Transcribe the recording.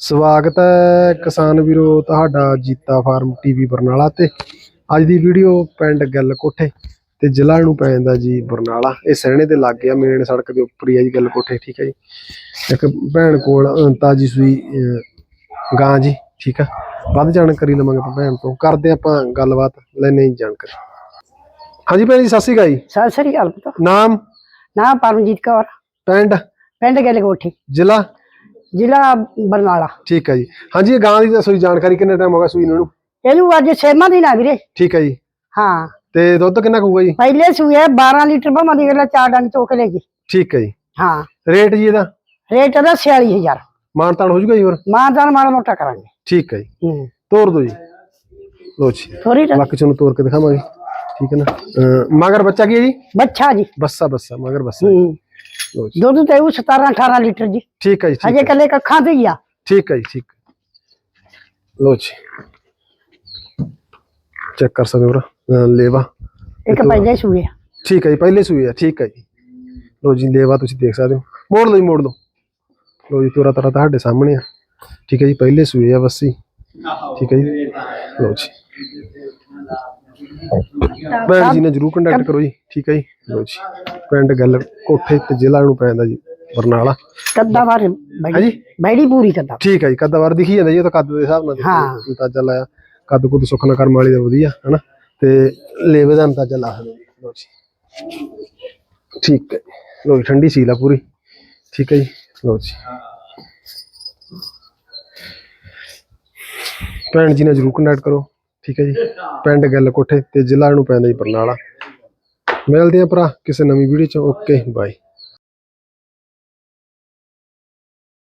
ਸਵਾਗਤ ਹੈ ਕਿਸਾਨ ਵੀਰੋ ਤੁਹਾਡਾ ਜੀਤਾ ਫਾਰਮ ਟੀਵੀ ਬਰਨਾਲਾ ਤੇ। ਅੱਜ ਦੀ ਵੀਡੀਓ ਪਿੰਡ ਗੱਲ ਕੋਠੇ ਤੇ ਜ਼ਿਲ੍ਹਾ ਨੂੰ ਪੈ ਜਾਂਦਾ ਜੀ ਬਰਨਾਲਾ। ਇਹ ਸਹਿਣੇ ਦੇ ਲਾਗੇ ਮੇਨ ਸੜਕ ਦੇ ਉੱਪਰ ਹੀ ਆ ਜੀ ਗੱਲ ਕੋਠੇ ਠੀਕ ਹੈ ਜੀ। ਇੱਕ ਭੈਣ ਕੋਲ ਤਾਜੀ ਸੂਈ ਗਾਂ ਜੀ ਠੀਕ ਆ। ਵੱਧ ਜਾਣਕਾਰੀ ਲਵਾਂਗੇ ਆਪਾਂ ਭੈਣ ਤੋਂ। ਕਰਦੇ ਆਪਾਂ ਗੱਲਬਾਤ ਲੈਣੇ ਜਾਣਕਾਰੀ। ਹਾਂਜੀ ਭੈਣ ਜੀ ਸਤਿ ਸ਼੍ਰੀ ਅਕਾਲ ਜੀ। ਸਤਿ ਸ੍ਰੀ ਅਕਾਲ ਪੁੱਤ। ਨਾਮ? ਨਾ ਪਰਮਜੀਤ ਕੌਰ। ਪਿੰਡ? ਪਿੰਡ ਗਿੱਲ ਕੋਠੀ ਜ਼ਿਲ੍ਹਾ? ਜ਼ਿਲ੍ਹਾ ਬਰਨਾਲਾ। ਠੀਕ ਹੈ ਜੀ। ਹਾਂਜੀ ਇਹ ਗਾਂ ਦੀ ਦੱਸੋ ਜੀ ਜਾਣਕਾਰੀ ਕਿੰਨੇ ਟਾਈਮ ਹੋ ਗਿਆ ਸੂਈ ਨੂੰ ਇਹਨੂੰ? ਅੱਜ ਛੇਵਾਂ ਦਿਨ ਆ ਵੀਰੇ। ਠੀਕ ਹੈ ਜੀ। ਹਾਂ। ਤੇ ਦੁੱਧ ਕਿੰਨਾ ਕਹੂਗਾ ਜੀ? ਪਹਿਲੇ ਸੂਏ 12 ਲੀਟਰ ਭਾਵੇਂ ਦੀ ਗੱਲ ਚਾਰ ਡੰਗ ਚੋਕ ਲੈ ਗਈ ਠੀਕ ਹੈ ਜੀ। ਹਾਂ। ਰੇਟ ਜੀ ਇਹਦਾ? ਰੇਟ ਇਹਦਾ 46000 ਮਾਨਤਾਨ ਹੋ ਜੂਗਾ ਜੀ ਹੋਰ? ਮਾਂ ਤਾਂ ਮਾੜਾ ਮੋਟਾ ਕਰਾਂਗੇ। ਠੀਕ ਹੈ ਜੀ। ਹੂੰ। ਤੋਰ ਦੋ ਜੀ। ਲੋ ਜੀ। ਥੋੜੀ ਬਾਕੀ ਤੁਹਾਨੂੰ ਤੋਰ ਕੇ ਦਿਖਾਵਾਂਗੇ। ਠੀਕ ਹੈ ਨਾ? ਮਗਰ ਬੱਚਾ ਕੀ ਹੈ ਜੀ? ਬੱਚਾ ਜੀ। ਬੱਸਾ ਬੱਸਾ ਮਗਰ ਬੱਸਾ। ਜੀ ਦੁੱਧ ਤੇ ਉਹ 17 18 ਲੀਟਰ ਜੀ ਠੀਕ ਹੈ ਜੀ ਠੀਕ ਹਜੇ ਹੈ ਕੱਲੇ ਕੱਖਾਂ ਤੇ ਹੀ ਆ ਠੀਕ ਹੈ ਜੀ ਠੀਕ ਲੋ ਜੀ ਚੈੱਕ ਕਰ ਸਕਦੇ ਹੋ ਵੀਰ, ਅਹ ਲੇਵਾ ਇੱਕ ਪਹਿਲੇ ਸੂਏ ਆ। ਠੀਕ ਹੈ ਜੀ ਪਹਿਲੇ ਸੂਏ ਆ ਠੀਕ ਹੈ ਜੀ ਲੋ ਜੀ ਲੇਵਾ ਤੁਸੀਂ ਦੇਖ ਸਕਦੇ ਹੋ ਮੋੜ ਲਓ ਜੀ ਮੋੜ ਲਓ ਲੋ ਜੀ ਤੋਰਾ ਤਰਾ ਤੁਹਾਡੇ ਸਾਹਮਣੇ ਆ ਠੀਕ ਹੈ ਜੀ ਪਹਿਲੇ ਸੂਏ ਆ ਬੱਸੀ ਠੀਕ ਹੈ ਜੀ ਲੋ ਜੀ ਭੈਣ ਜੀ ਨੇ ਜਰੂਰ ਕੰਟੈਕਟ ਕਰੋ ਜੀ। ਠੀਕ ਹੈ ਜੀ? ਲੋ ਜੀ। ਪਿੰਡ ਗੱਲ ਕੋਠੇ ਤੇ ਜ਼ਿਲ੍ਹਾ ਨੂੰ ਪੈਂਦਾ ਜੀ ਬਰਨਾਲਾ। ਕੱਦਾ ਵਾਰ ਹਾਂਜੀ? ਬੈੜੀ ਪੂਰੀ ਕੱਦਾ। ਠੀਕ ਹੈ ਜੀ ਕੱਦ ਵਾਰ ਦਿਖੀ ਜਾਂਦਾ ਜੀ ਉਹ ਤਾਂ ਕੱਦ ਦੇ ਹਿਸਾਬ ਨਾਲ ਹਾਂ। ਅੰਦਾਜ਼ਾ ਲਾਇਆ ਕੱਦ ਕੁੱਦ ਸੁੱਖ ਨਾ ਕਰਮ ਵਾਲੀ ਦਾ ਵਧੀਆ ਹਨਾ? ਤੇ ਲੇਵੇ ਦਾ ਅੰਦਾਜ਼ਾ ਲਾ ਸਕਦੇ ਲੋ ਜੀ। ਠੀਕ ਹੈ ਲੋ ਜੀ ਠੰਡੀ ਸੀਲ ਆ ਪੂਰੀ। ਠੀਕ ਹੈ ਜੀ। ਲੋ ਜੀ। ਭੈਣ ਜੀ ਨਾਲ ਜਰੂਰ ਕੰਟੈਕਟ ਕਰੋ। ਠੀਕ ਹੈ ਜੀ? ਪਿੰਡ ਗੱਲ ਕੋਠੇ ਤੇ ਜ਼ਿਲ੍ਹਾ ਨੂੰ ਪੈਂਦਾ ਜੀ ਬਰਨਾਲਾ। ਮਿਲਦੇ ਆ ਭਰਾ ਕਿਸੇ ਨਵੀਂ ਵੀਡੀਓ ਚ। Okay bye.